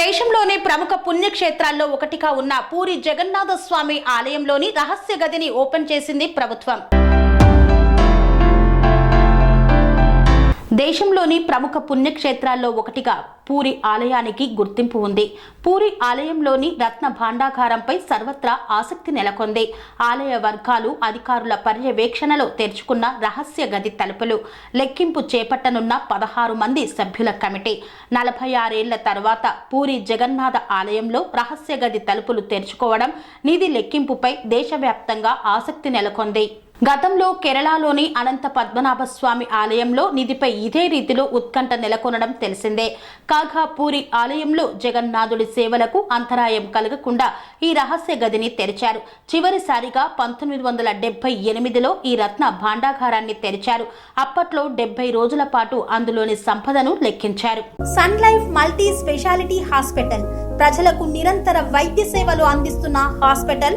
దేశంలోని ప్రముఖ పుణ్యక్షేత్రాల్లో ఒకటిగా ఉన్న పూరి జగన్నాథ స్వామి ఆలయంలోని రహస్య గదిని ఓపెన్ చేసింది ప్రభుత్వం. దేశంలోని ప్రముఖ పుణ్యక్షేత్రాల్లో ఒకటిగా పూరి ఆలయానికి గుర్తింపు ఉంది. పూరి ఆలయంలోని రత్న భాండాగారంపై సర్వత్రా ఆసక్తి నెలకొంది. ఆలయ వర్గాలు అధికారుల పర్యవేక్షణలో తెరుచుకున్న రహస్య గది తలుపులు లెక్కింపు చేపట్టనున్న పదహారు మంది సభ్యుల కమిటీ. నలభై ఆరేళ్ళ తర్వాత పూరి జగన్నాథ ఆలయంలో రహస్య గది తలుపులు తెరుచుకోవడం నిధి లెక్కింపుపై దేశవ్యాప్తంగా ఆసక్తి నెలకొంది. గతంలో కేరళలోని అనంత పద్మనాభ స్వామి ఆలయంలో నిధిపై ఇదే రీతిలో ఉత్కంఠ నెలకొనడం తెలిసిందే. కాగా పూరి ఆలయంలో జగన్నాథుడి సేవలకు అంతరాయం కలగకుండా ఈ రహస్య గదిని తెరిచారు. చివరిసారిగా పంతొమ్మిది వందల డెబ్బై ఎనిమిదిలో ఈ రత్న భాండాగారాన్ని తెరిచారు. అప్పట్లో డెబ్బై రోజుల పాటు అందులోని సంపదను లెక్కించారు. Sun life multi speciality hospital. ప్రజలకు నిరంతర వైద్య సేవలు అందిస్తున్న హాస్పిటల్